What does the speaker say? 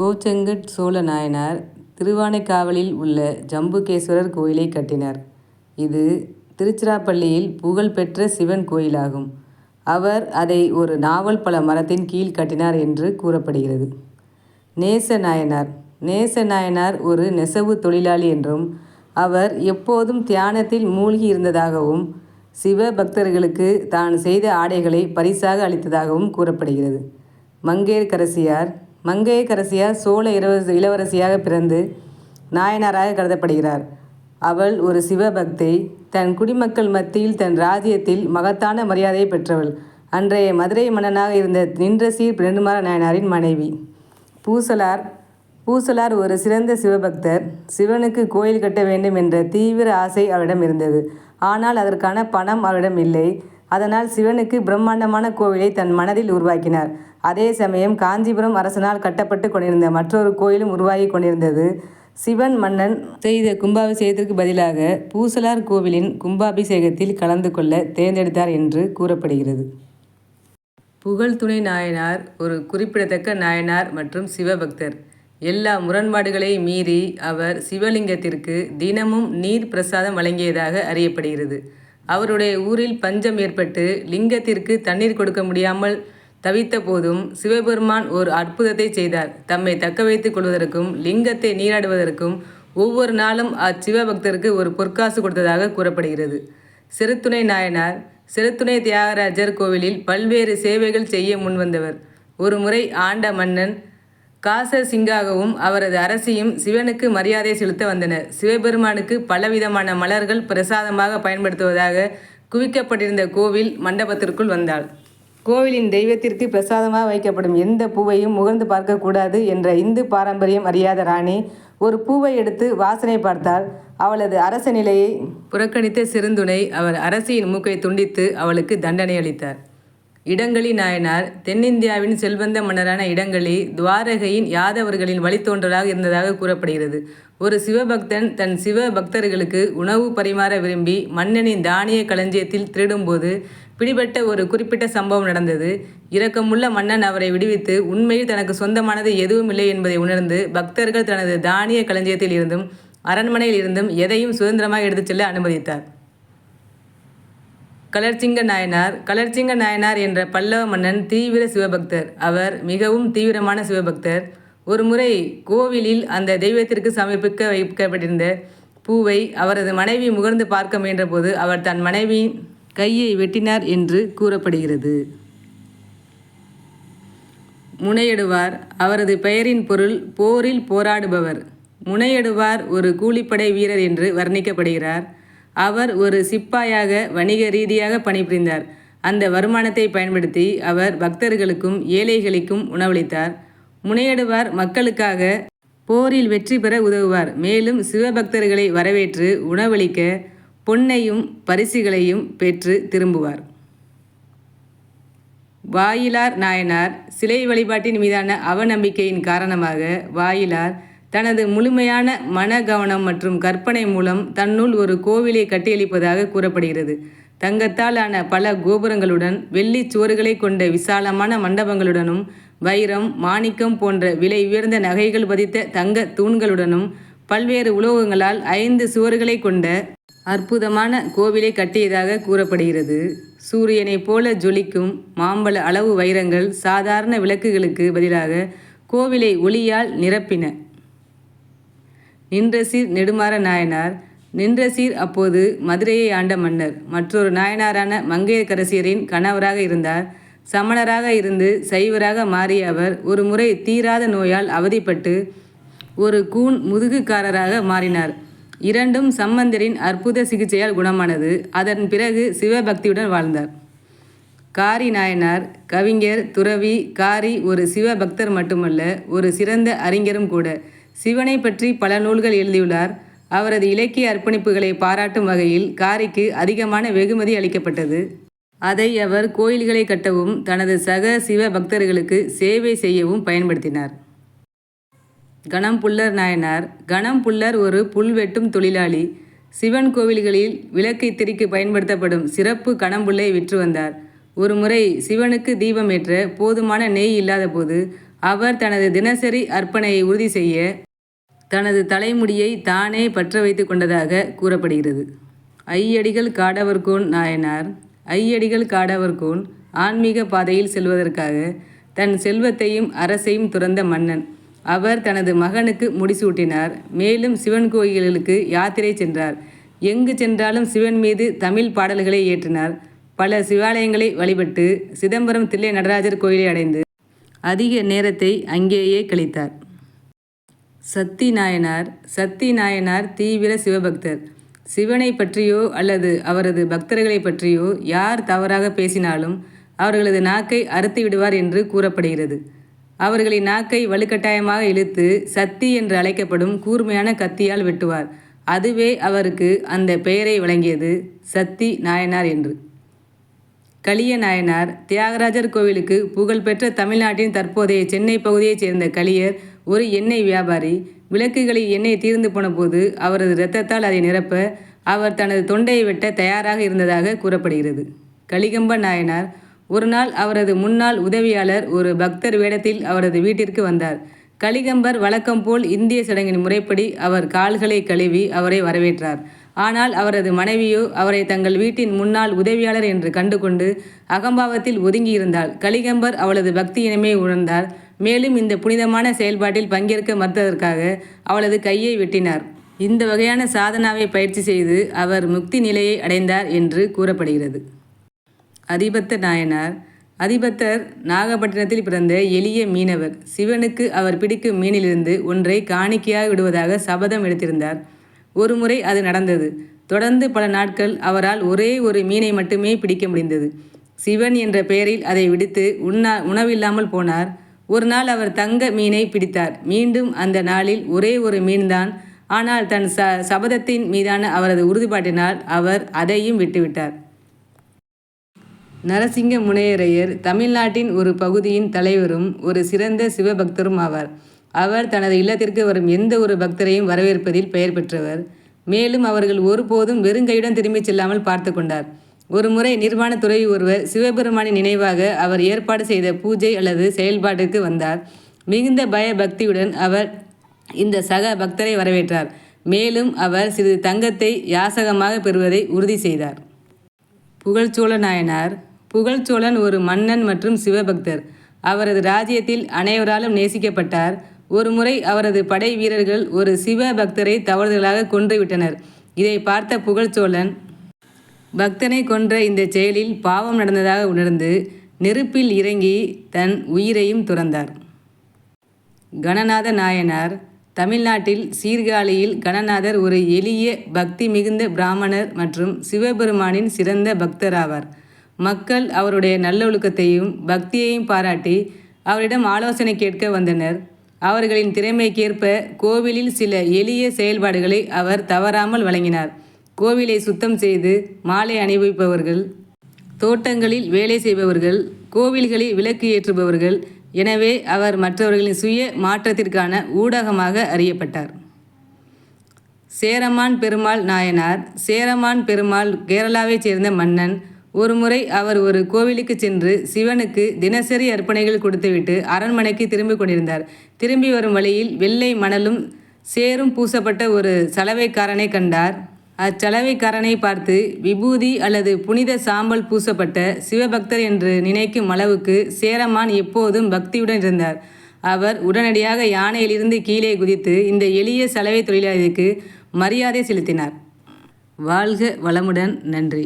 கோச்செங்கட் சோழ நாயனார் திருவானைக்காவலில் உள்ள ஜம்புகேஸ்வரர் கோயிலை கட்டினார். இது திருச்சிராப்பள்ளியில் புகழ் பெற்ற சிவன் கோயிலாகும். அவர் அதை ஒரு நாவல் பல மரத்தின் கீழ் கட்டினார் என்று கூறப்படுகிறது. நேச நாயனார் நேச நாயனார் ஒரு நெசவு தொழிலாளி என்றும் அவர் எப்போதும் தியானத்தில் மூழ்கி இருந்ததாகவும் சிவ பக்தர்களுக்கு தான் செய்த ஆடைகளை பரிசாக அளித்ததாகவும் கூறப்படுகிறது. மங்கேற்கரசியார் மங்கையக்கரசியார் சோழ இளவரசி இளவரசியாக பிறந்து நாயனாராக கருதப்படுகிறார். அவள் ஒரு சிவபக்தை. தன் குடிமக்கள் மத்தியில் தன் ராஜ்யத்தில் மகத்தான மரியாதையை பெற்றவள். அன்றைய மதுரை மன்னனாக இருந்த நின்ற சீர் பிரண்டுமார நாயனாரின் மனைவி. பூசலார் பூசலார் ஒரு சிறந்த சிவபக்தர். சிவனுக்கு கோயில் கட்ட வேண்டும் என்ற தீவிர ஆசை அவரிடம் இருந்தது. ஆனால் அதற்கான பணம் அவரிடம் இல்லை. அதனால் சிவனுக்கு பிரம்மாண்டமான கோவிலை தன் மனதில் உருவாக்கினார். அதே சமயம் காஞ்சிபுரம் அரசனால் கட்டப்பட்டு கொண்டிருந்த மற்றொரு கோயிலும் உருவாகிக் கொண்டிருந்தது. சிவன் மன்னன் செய்த கும்பாபிஷேகத்திற்கு பதிலாக பூசலார் கோவிலின் கும்பாபிஷேகத்தில் கலந்து கொள்ள தேர்ந்தெடுத்தார் என்று கூறப்படுகிறது. புகழ் துணை நாயனார் ஒரு குறிப்பிடத்தக்க நாயனார் மற்றும் சிவபக்தர். எல்லா முரண்பாடுகளை மீறி அவர் சிவலிங்கத்திற்கு தினமும் நீர் பிரசாதம் வழங்கியதாக அறியப்படுகிறது. அவருடைய ஊரில் பஞ்சம் ஏற்பட்டு லிங்கத்திற்கு தண்ணீர் கொடுக்க முடியாமல் தவித்த போதும் சிவபெருமான் ஒரு அற்புதத்தை செய்தார். தம்மை தக்க வைத்துக் கொள்வதற்கும் லிங்கத்தை நீராடுவதற்கும் ஒவ்வொரு நாளும் அச்சிவபக்தருக்கு ஒரு பொற்காசு கொடுத்ததாக கூறப்படுகிறது. சிறுத்துணை நாயனார் சிறுத்துணை தியாகராஜர் கோவிலில் பல்வேறு சேவைகள் செய்ய முன்வந்தவர். ஒரு முறை ஆண்ட மன்னன் காச சிங்காகவும் அவரது அரசியும் சிவனுக்கு மரியாதை செலுத்த வந்தனர். சிவபெருமானுக்கு பலவிதமான மலர்கள் பிரசாதமாக பயன்படுத்துவதாக குவிக்கப்பட்டிருந்த கோவில் மண்டபத்திற்குள் வந்தாள். கோவிலின் தெய்வத்திற்கு பிரசாதமாக வைக்கப்படும் எந்த பூவையும் முகர்ந்து பார்க்கக்கூடாது என்ற இந்து பாரம்பரியம் அறியாத ராணி ஒரு பூவை எடுத்து வாசனை பார்த்தால் அவளது அரச நிலையை புறக்கணித்த சிறுந்துணை அவர் அரசியின் மூக்கை துண்டித்து அவளுக்கு தண்டனை அளித்தார். இடங்களி நாயனார் தென்னிந்தியாவின் செல்வந்த மன்னரான இடங்களி துவாரகையின் யாதவர்களின் வழித்தோன்றலாக இருந்ததாக கூறப்படுகிறது. ஒரு சிவபக்தன் தன் சிவ பக்தர்களுக்கு உணவு பரிமாற விரும்பி மன்னனின் தானிய களஞ்சியத்தில் திருடும்போது பிடிபட்ட ஒரு குறிப்பிட்ட சம்பவம் நடந்தது. இரக்கமுள்ள மன்னன் அவரை விடுவித்து உண்மையில் தனக்கு சொந்தமானது எதுவும் இல்லை என்பதை உணர்ந்து பக்தர்கள் தனது தானிய களஞ்சியத்தில் இருந்தும் அரண்மனையில் இருந்தும் எதையும் சுதந்திரமாக எடுத்துச் செல்ல அனுமதித்தார். கலர்சிங்க நாயனார் கலர்சிங்க நாயனார் என்ற பல்லவ மன்னன் தீவிர சிவபக்தர். அவர் மிகவும் தீவிரமான சிவபக்தர். ஒருமுறை கோவிலில் அந்த தெய்வத்திற்கு சமர்ப்பிக்க வைக்கப்பட்டிருந்த பூவை அவரது மனைவி முகர்ந்து பார்க்க முயன்றபோது அவர் தன் மனைவியின் கையை வெட்டினார் என்று கூறப்படுகிறது. முனையடுவார் அவரது பெயரின் பொருள் போரில் போராடுபவர். முனையடுவார் ஒரு கூலிப்படை வீரர் என்று வர்ணிக்கப்படுகிறார். அவர் ஒரு சிப்பாயாக வணிக ரீதியாக பணிபுரிந்தார். அந்த வருமானத்தை பயன்படுத்தி அவர் பக்தர்களுக்கும் ஏழைகளுக்கும் உணவளித்தார். முனையடுவார் மக்களுக்காக போரில் வெற்றி பெற உதவுவார். மேலும் சிவபக்தர்களை வரவேற்று உணவளிக்க பொன்னையும் பரிசுகளையும் பெற்று திரும்புவார். வாயிலார் நாயனார் சிலை வழிபாட்டின் மீதான அவநம்பிக்கையின் காரணமாக வாயிலார் தனது முழுமையான மன கவனம் மற்றும் கற்பனை மூலம் தன்னுள் ஒரு கோவிலை கட்டியளிப்பதாக கூறப்படுகிறது. தங்கத்தால் ஆன பல கோபுரங்களுடன் வெள்ளி சுவர்களைக் கொண்ட விசாலமான மண்டபங்களுடனும் வைரம் மாணிக்கம் போன்ற விலை உயர்ந்த நகைகள் பதித்த தங்க தூண்களுடனும் பல்வேறு உலோகங்களால் ஐந்து சுவர்களைக் கொண்ட அற்புதமான கோவிலை கட்டியதாக கூறப்படுகிறது. சூரியனைப் போல ஜொலிக்கும் மாம்பழ அளவு வைரங்கள் சாதாரண விளக்குகளுக்கு பதிலாக கோவிலை ஒளியால் நிரப்பின. நின்றசீர் நெடுமாற நாயனார் நின்றசீர் அப்போது மதுரையை ஆண்ட மன்னர். மற்றொரு நாயனாரான மங்கையர்க்கரசியரின் கணவராக இருந்தார். சமணராக இருந்து சைவராக மாறிய அவர் ஒரு முறை தீராத நோயால் அவதிப்பட்டு ஒரு கூன் முதுகுக்காரராக மாறினார். இரண்டும் சம்பந்தரின் அற்புத சிகிச்சையால் குணமானது. அதன் பிறகு சிவபக்தியுடன் வாழ்ந்தார். காரி நாயனார் கவிஞர் துறவி காரி ஒரு சிவபக்தர் மட்டுமல்ல ஒரு சிறந்த அறிஞரும் கூட. சிவனை பற்றி பல நூல்கள் எழுதியுள்ளார். அவரது இலக்கிய அர்ப்பணிப்புகளை பாராட்டும் வகையில் காரிக்கு அதிகமான வெகுமதி அளிக்கப்பட்டது. அதை அவர் கோயில்களை கட்டவும் தனது சக சிவ பக்தர்களுக்கு சேவை செய்யவும் பயன்படுத்தினார். கணம்புல்லர் நாயனார் கணம்புல்லர் ஒரு புல் வெட்டும் தொழிலாளி. சிவன் கோவில்களில் விளக்கை திரிக்கு பயன்படுத்தப்படும் சிறப்பு கணம்புல்லை விற்று வந்தார். ஒருமுறை சிவனுக்கு தீபமேற்ற போதுமான நெய் இல்லாதபோது அவர் தனது தினசரி அர்ப்பணையை உறுதி செய்ய தனது தலைமுடியை தானே பற்ற வைத்து கொண்டதாக கூறப்படுகிறது. ஐயடிகள் காடவர்கோன் நாயனார் ஐயடிகள் காடவர்கோன் ஆன்மீக பாதையில் செல்வதற்காக தன் செல்வத்தையும் அரசையும் துறந்த மன்னன். அவர் தனது மகனுக்கு முடிசூட்டினார். மேலும் சிவன் கோயில்களுக்கு யாத்திரை சென்றார். எங்கு சென்றாலும் சிவன் மீது தமிழ் பாடல்களை ஏற்றினார் பல சிவாலயங்களை வழிபட்டு சிதம்பரம் தில்லை நடராஜர் கோயிலை அடைந்து அதிக நேரத்தை அங்கேயே கழித்தார். சத்தி நாயனார் சத்தி நாயனார் தீவிர சிவபக்தர். சிவனை பற்றியோ அல்லது அவரது பக்தர்களை பற்றியோ யார் தவறாக பேசினாலும் அவர்களது நாக்கை அறுத்து விடுவார் என்று கூறப்படுகிறது. அவர்களின் நாக்கை வலுக்கட்டாயமாக இழுத்து சத்தி என்று அழைக்கப்படும் கூர்மையான கத்தியால் வெட்டுவார். அதுவே அவருக்கு அந்த பெயரை வழங்கியது சத்தி நாயனார் என்று. களிய நாயனார் தியாகராஜர் கோவிலுக்கு புகழ்பெற்ற தமிழ்நாட்டின் தற்போதைய சென்னை பகுதியைச் சேர்ந்த களியர் ஒரு எண்ணெய் வியாபாரி விளக்குகளில் எண்ணெய் தீர்ந்து போனபோது அவரது இரத்தத்தால் அதை நிரப்ப அவர் தனது தொண்டையை வெட்ட தயாராக இருந்ததாக கூறப்படுகிறது. கலிகம்ப நாயனார் ஒரு நாள் அவரது முன்னாள் உதவியாளர் ஒரு பக்தர் வேடத்தில் அவரது வீட்டிற்கு வந்தார். கலிகம்பர் வழக்கம் போல் இந்திய சடங்கின் முறைப்படி அவர் கால்களை கழுவி அவரை வரவேற்றார். ஆனால் அவரது மனைவியோ அவரை தங்கள் வீட்டின் முன்னாள் உதவியாளர் என்று கண்டுகொண்டு அகம்பாவத்தில் ஒதுங்கியிருந்தாள். கலிகம்பர் அவளது பக்தியினமே உணர்ந்தார். மேலும் இந்த புனிதமான செயல்பாட்டில் பங்கேற்க மறுத்ததற்காக அவளது கையை வெட்டினார். இந்த வகையான சாதனாவை பயிற்சி செய்து அவர் முக்தி நிலையை அடைந்தார் என்று கூறப்படுகிறது. அதிபத்த நாயனார். அதிபத்தர் நாகப்பட்டினத்தில் பிறந்த எளிய மீனவர். சிவனுக்கு அவர் பிடிக்கும் மீனிலிருந்து ஒன்றை காணிக்கையாக விடுவதாக சபதம் எடுத்திருந்தார். ஒருமுறை அது நடந்தது. தொடர்ந்து பல நாட்கள் அவரால் ஒரே ஒரு மீனை மட்டுமே பிடிக்க முடிந்தது. சிவன் என்ற பெயரில் அதை விடுத்து உண்ணா உணவில்லாமல் போனார். ஒரு நாள் அவர் தங்க மீனை பிடித்தார். மீண்டும் அந்த நாளில் ஒரே ஒரு மீன்தான். ஆனால் தன் ச சபதத்தின் மீதான அவரது உறுதிப்பாட்டினால் அவர் அதையும் விட்டுவிட்டார். நரசிங்க முனையரையர் தமிழ்நாட்டின் ஒரு பகுதியின் தலைவரும் ஒரு சிறந்த சிவபக்தரும் ஆவார். அவர் தனது இல்லத்திற்கு வரும் எந்த ஒரு பக்தரையும் வரவேற்பதில் பெயர் பெற்றவர். மேலும் அவர்கள் ஒருபோதும் வெறுங்கையுடன் திரும்பிச் செல்லாமல் பார்த்து கொண்டார். ஒரு முறை நிர்வாண ஒருவர் சிவபெருமானின் நினைவாக அவர் ஏற்பாடு செய்த பூஜை அல்லது செயல்பாட்டிற்கு வந்தார். மிகுந்த பயபக்தியுடன் அவர் இந்த சக பக்தரை வரவேற்றார். மேலும் அவர் சிறிது தங்கத்தை யாசகமாக பெறுவதை உறுதி செய்தார். புகழ்ச்சோழ நாயனார். புகழ்ச்சோழன் ஒரு மன்னன் மற்றும் சிவபக்தர். அவரது ராஜ்யத்தில் அனைவராலும் நேசிக்கப்பட்டார். ஒருமுறை அவரது படை வீரர்கள் ஒரு சிவ பக்தரை தவறுதலாக கொன்றுவிட்டனர். இதை பார்த்த புகழ்ச்சோழன் பக்தனை கொன்ற இந்த செயலில் பாவம் நடந்ததாக உணர்ந்து நெருப்பில் இறங்கி தன் உயிரையும் துறந்தார். கணநாத நாயனார் தமிழ்நாட்டில் சீர்காழியில் கணநாதர் ஒரு எளிய பக்தி மிகுந்த பிராமணர் மற்றும் சிவபெருமானின் சிறந்த பக்தராவார். மக்கள் அவருடைய நல்லொழுக்கத்தையும் பக்தியையும் பாராட்டி அவரிடம் ஆலோசனை கேட்க வந்தனர். அவர்களின் திறமைக்கேற்ப கோவிலில் சில எளிய செயல்பாடுகளை அவர் தவறாமல் வழங்கினார். கோவிலை சுத்தம் செய்து மாலை அணிவிப்பவர்கள் தோட்டங்களில் வேலை செய்பவர்கள் கோவில்களில் விளக்கு ஏற்றுபவர்கள் எனவே அவர் மற்றவர்களின் சுய மாற்றத்திற்கான ஊடகமாக அறியப்பட்டார். சேரமான் பெருமாள் நாயனார் சேரமான் பெருமாள் கேரளாவைச் சேர்ந்த மன்னன் ஒருமுறை அவர் ஒரு கோவிலுக்கு சென்று சிவனுக்கு தினசரி அர்ப்பணைகள் கொடுத்துவிட்டு அரண்மனைக்கு திரும்பிக் கொண்டிருந்தார். திரும்பி வரும் வழியில் வெள்ளை மணலும் சேரும் பூசப்பட்ட ஒரு சலவைக்காரனை கண்டார். அச்சலவைக்காரனை பார்த்து விபூதி அல்லது புனித சாம்பல் பூசப்பட்ட சிவபக்தர் என்று நினைக்கும் அளவுக்கு சேரமான் எப்போதும் பக்தியுடன் இருந்தார். அவர் உடனடியாக யானையிலிருந்து கீழே குதித்து இந்த எளிய சலவை தொழிலாளிக்கு மரியாதை செலுத்தினார். வாழ்க வளமுடன் நன்றி.